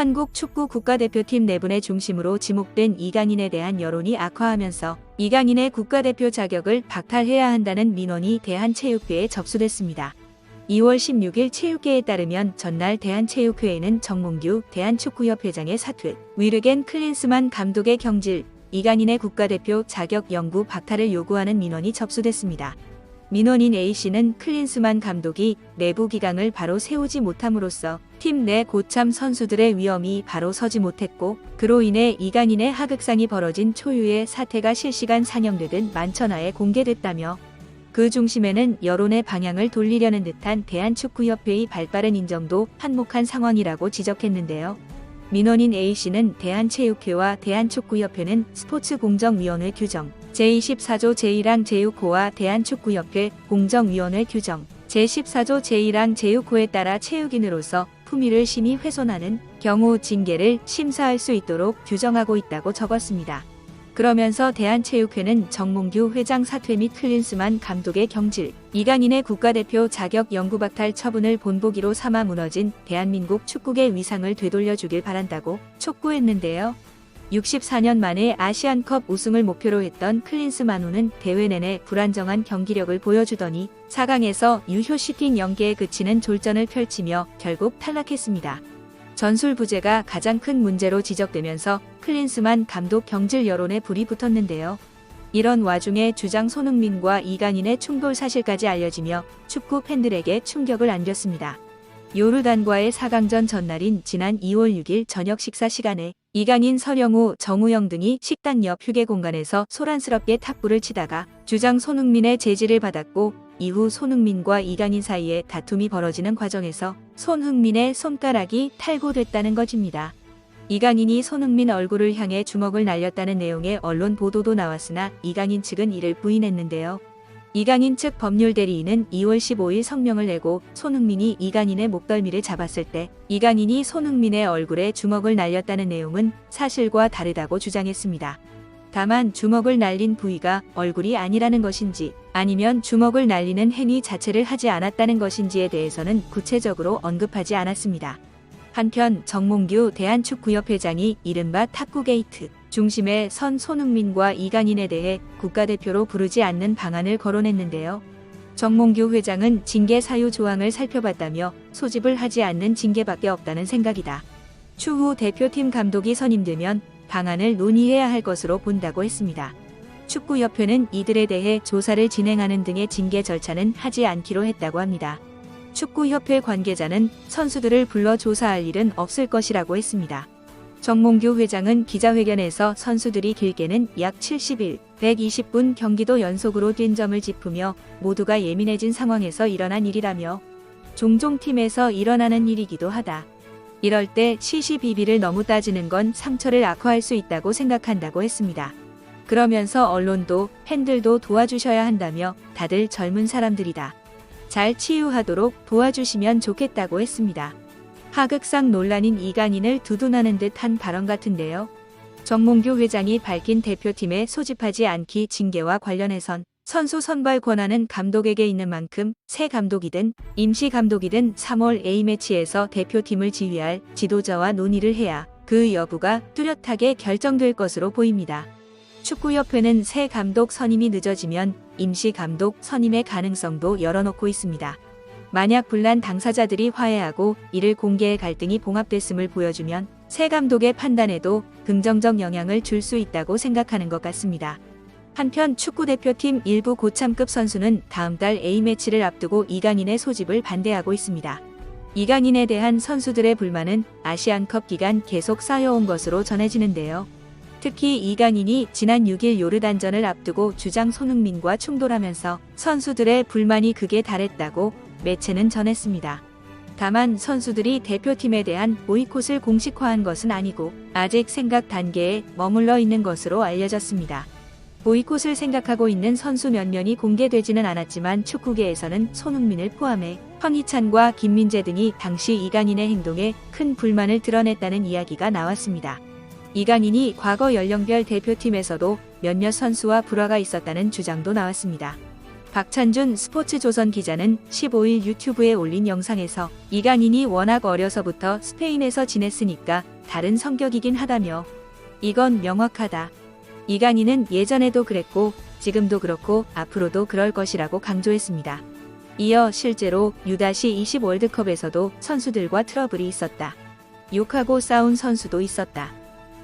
한국 축구 국가대표팀 내분의 중심으로 지목된 이강인에 대한 여론이 악화하면서 이강인의 국가대표 자격을 박탈해야 한다는 민원이 대한체육회에 접수됐습니다. 2월 16일 체육계에 따르면 전날 대한체육회에는 정몽규 대한축구협회장의 사퇴, 위르겐 클린스만 감독의 경질, 이강인의 국가대표 자격 영구 박탈을 요구하는 민원이 접수됐습니다. 민원인 A씨는 클린스만 감독이 내부 기강을 바로 세우지 못함으로써 팀 내 고참 선수들의 위험이 바로 서지 못했고 그로 인해 이강인의 하극상이 벌어진 초유의 사태가 실시간 상영되듯 만천하에 공개됐다며 그 중심에는 여론의 방향을 돌리려는 듯한 대한축구협회의 발빠른 인정도 한몫한 상황이라고 지적했는데요. 민원인 A씨는 대한체육회와 대한축구협회는 스포츠공정위원회 규정, 제24조 제1항 제6호와 대한축구협회 공정위원회 규정, 제14조 제1항 제6호에 따라 체육인으로서 품위를 심히 훼손하는 경우 징계를 심사할 수 있도록 규정하고 있다고 적었습니다. 그러면서 대한체육회는 정몽규 회장 사퇴 및 클린스만 감독의 경질, 이강인의 국가대표 자격 영구박탈 처분을 본보기로 삼아 무너진 대한민국 축구의 위상을 되돌려주길 바란다고 촉구했는데요. 64년 만에 아시안컵 우승을 목표로 했던 클린스만호는 대회 내내 불안정한 경기력을 보여주더니 4강에서 유효 슈팅 연계에 그치는 졸전을 펼치며 결국 탈락했습니다. 전술 부재가 가장 큰 문제로 지적되면서 클린스만 감독 경질 여론에 불이 붙었는데요. 이런 와중에 주장 손흥민과 이강인의 충돌 사실까지 알려지며 축구 팬들에게 충격을 안겼습니다. 요르단과의 4강전 전날인 지난 2월 6일 저녁 식사 시간에 이강인, 서령우, 정우영 등이 식당 옆 휴게 공간에서 소란스럽게 탁구를 치다가 주장 손흥민의 제지를 받았고 이후 손흥민과 이강인 사이에 다툼이 벌어지는 과정에서 손흥민의 손가락이 탈구됐다는 것입니다. 이강인이 손흥민 얼굴을 향해 주먹을 날렸다는 내용의 언론 보도도 나왔으나 이강인 측은 이를 부인했는데요. 이강인 측 법률 대리인은 2월 15일 성명을 내고 손흥민이 이강인의 목덜미를 잡았을 때 이강인이 손흥민의 얼굴에 주먹을 날렸다는 내용은 사실과 다르다고 주장했습니다. 다만 주먹을 날린 부위가 얼굴이 아니라는 것인지 아니면 주먹을 날리는 행위 자체를 하지 않았다는 것인지에 대해서는 구체적으로 언급하지 않았습니다. 한편 정몽규 대한축구협회장이 이른바 탁구게이트 중심에 선 손흥민과 이강인에 대해 국가대표로 부르지 않는 방안을 거론했는데요. 정몽규 회장은 징계 사유 조항을 살펴봤다며 소집을 하지 않는 징계밖에 없다는 생각이다. 추후 대표팀 감독이 선임되면 방안을 논의해야 할 것으로 본다고 했습니다. 축구협회는 이들에 대해 조사를 진행하는 등의 징계 절차는 하지 않기로 했다고 합니다. 축구협회 관계자는 선수들을 불러 조사할 일은 없을 것이라고 했습니다. 정몽규 회장은 기자회견에서 선수들이 길게는 약 70일, 120분 경기도 연속으로 뛴 점을 짚으며 모두가 예민해진 상황에서 일어난 일이라며 종종 팀에서 일어나는 일이기도 하다. 이럴 때 시시비비를 너무 따지는 건 상처를 악화할 수 있다고 생각한다고 했습니다. 그러면서 언론도 팬들도 도와주셔야 한다며 다들 젊은 사람들이다. 잘 치유하도록 도와주시면 좋겠다고 했습니다. 하극상 논란인 이강인을 두둔하는 듯한 발언 같은데요. 정몽규 회장이 밝힌 대표팀에 소집하지 않기 징계와 관련해선 선수 선발 권한은 감독에게 있는 만큼 새 감독이든 임시 감독이든 3월 A매치에서 대표팀을 지휘할 지도자와 논의를 해야 그 여부가 뚜렷하게 결정될 것으로 보입니다. 축구협회는 새 감독 선임이 늦어지면 임시 감독 선임의 가능성도 열어놓고 있습니다. 만약 분란 당사자들이 화해하고 이를 공개의 갈등이 봉합됐음을 보여주면 새 감독의 판단에도 긍정적 영향을 줄 수 있다고 생각하는 것 같습니다. 한편 축구대표팀 일부 고참급 선수는 다음 달 A매치를 앞두고 이강인의 소집을 반대하고 있습니다. 이강인에 대한 선수들의 불만은 아시안컵 기간 계속 쌓여온 것으로 전해지는데요. 특히 이강인이 지난 6일 요르단전을 앞두고 주장 손흥민과 충돌하면서 선수들의 불만이 극에 달했다고 매체는 전했습니다. 다만 선수들이 대표팀에 대한 보이콧을 공식화한 것은 아니고 아직 생각 단계에 머물러 있는 것으로 알려졌습니다. 보이콧을 생각하고 있는 선수 몇 면이 공개되지는 않았지만 축구계에서는 손흥민을 포함해 황희찬과 김민재 등이 당시 이강인의 행동에 큰 불만을 드러냈다는 이야기가 나왔습니다. 이강인이 과거 연령별 대표팀에서도 몇몇 선수와 불화가 있었다는 주장도 나왔습니다. 박찬준 스포츠조선 기자는 15일 유튜브에 올린 영상에서 이강인이 워낙 어려서부터 스페인에서 지냈으니까 다른 성격이긴 하다며 이건 명확하다. 이강인은 예전에도 그랬고 지금도 그렇고 앞으로도 그럴 것이라고 강조했습니다. 이어 실제로 U-20 월드컵에서도 선수들과 트러블이 있었다. 욕하고 싸운 선수도 있었다.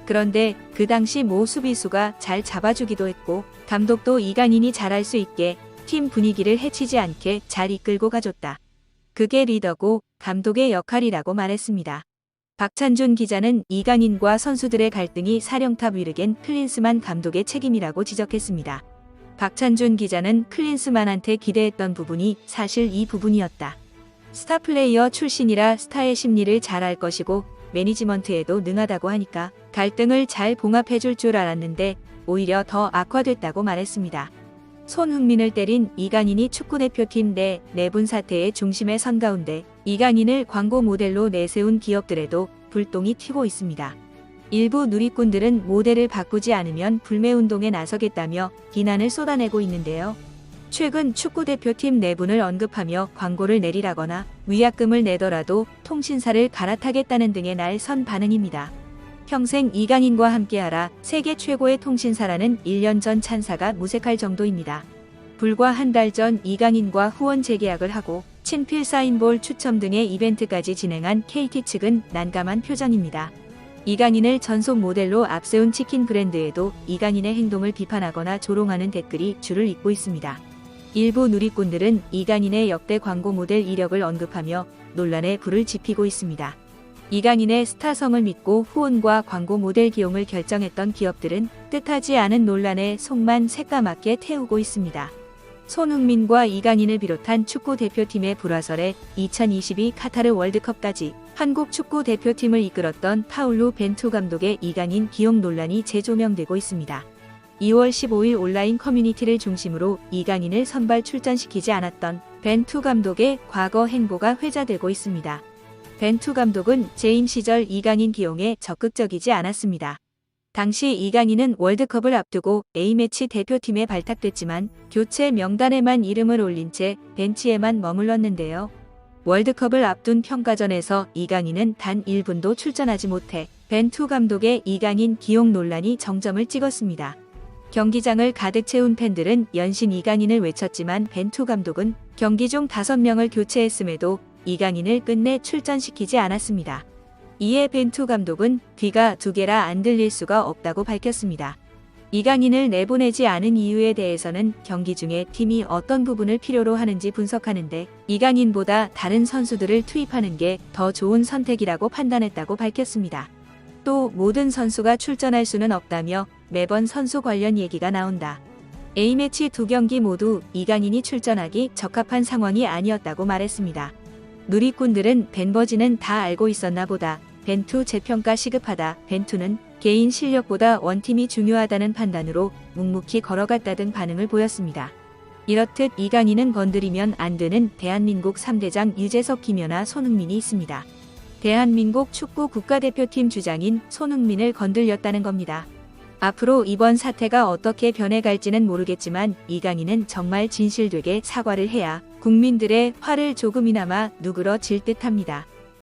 그런데 그 당시 모 수비수가 잘 잡아주기도 했고 감독도 이강인이 잘할 수 있게 팀 분위기를 해치지 않게 잘 이끌고 가줬다. 그게 리더고 감독의 역할이라고 말했습니다. 박찬준 기자는 이강인과 선수들의 갈등이 사령탑 위르겐 클린스만 감독의 책임이라고 지적했습니다. 박찬준 기자는 클린스만한테 기대했던 부분이 사실 이 부분이었다. 스타 플레이어 출신이라 스타의 심리를 잘 알 것이고 매니지먼트에도 능하다고 하니까 갈등을 잘 봉합해줄 줄 알았는데 오히려 더 악화됐다고 말했습니다. 손흥민을 때린 이강인이 축구대표팀 내 내분 사태의 중심에 선 가운데 이강인을 광고 모델로 내세운 기업들에도 불똥이 튀고 있습니다. 일부 누리꾼들은 모델을 바꾸지 않으면 불매운동에 나서겠다며 비난을 쏟아내고 있는데요. 최근 축구 대표팀 내분을 언급하며 광고를 내리라거나 위약금을 내더라도 통신사를 갈아타겠다는 등의 날선 반응입니다. 평생 이강인과 함께하라 세계 최고의 통신사라는 1년 전 찬사가 무색할 정도입니다. 불과 한 달 전 이강인과 후원 재계약을 하고 친필 사인볼 추첨 등의 이벤트까지 진행한 KT 측은 난감한 표정입니다. 이강인을 전속 모델로 앞세운 치킨 브랜드에도 이강인의 행동을 비판하거나 조롱하는 댓글이 줄을 잇고 있습니다. 일부 누리꾼들은 이강인의 역대 광고 모델 이력을 언급하며 논란에 불을 지피고 있습니다. 이강인의 스타성을 믿고 후원과 광고 모델 기용을 결정했던 기업들은 뜻하지 않은 논란에 속만 새까맣게 태우고 있습니다. 손흥민과 이강인을 비롯한 축구 대표팀의 불화설에 2022 카타르 월드컵까지 한국 축구 대표팀을 이끌었던 파울루 벤투 감독의 이강인 기용 논란이 재조명되고 있습니다. 2월 15일 온라인 커뮤니티를 중심으로 이강인을 선발 출전시키지 않았던 벤투 감독의 과거 행보가 회자되고 있습니다. 벤투 감독은 재임 시절 이강인 기용에 적극적이지 않았습니다. 당시 이강인은 월드컵을 앞두고 A매치 대표팀에 발탁됐지만 교체 명단에만 이름을 올린 채 벤치에만 머물렀는데요. 월드컵을 앞둔 평가전에서 이강인은 단 1분도 출전하지 못해 벤투 감독의 이강인 기용 논란이 정점을 찍었습니다. 경기장을 가득 채운 팬들은 연신 이강인을 외쳤지만 벤투 감독은 경기 중 5명을 교체했음에도 이강인을 끝내 출전시키지 않았습니다. 이에 벤투 감독은 귀가 두 개라 안 들릴 수가 없다고 밝혔습니다. 이강인을 내보내지 않은 이유에 대해서는 경기 중에 팀이 어떤 부분을 필요로 하는지 분석하는데 이강인보다 다른 선수들을 투입하는 게 더 좋은 선택이라고 판단했다고 밝혔습니다. 또 모든 선수가 출전할 수는 없다며 매번 선수 관련 얘기가 나온다. A매치 두 경기 모두 이강인이 출전하기 적합한 상황이 아니었다고 말했습니다. 누리꾼들은 벤버지는 다 알고 있었나 보다. 벤투 재평가 시급하다. 벤투는 개인 실력보다 원팀이 중요하다는 판단으로 묵묵히 걸어갔다 등 반응을 보였습니다. 이렇듯 이강인은 건드리면 안 되는 대한민국 3대장 유재석 김연아 손흥민이 있습니다. 대한민국 축구 국가대표팀 주장인 손흥민을 건들렸다는 겁니다. 앞으로 이번 사태가 어떻게 변해갈지는 모르겠지만 이강인은 정말 진실되게 사과를 해야 국민들의 화를 조금이나마 누그러질 듯합니다.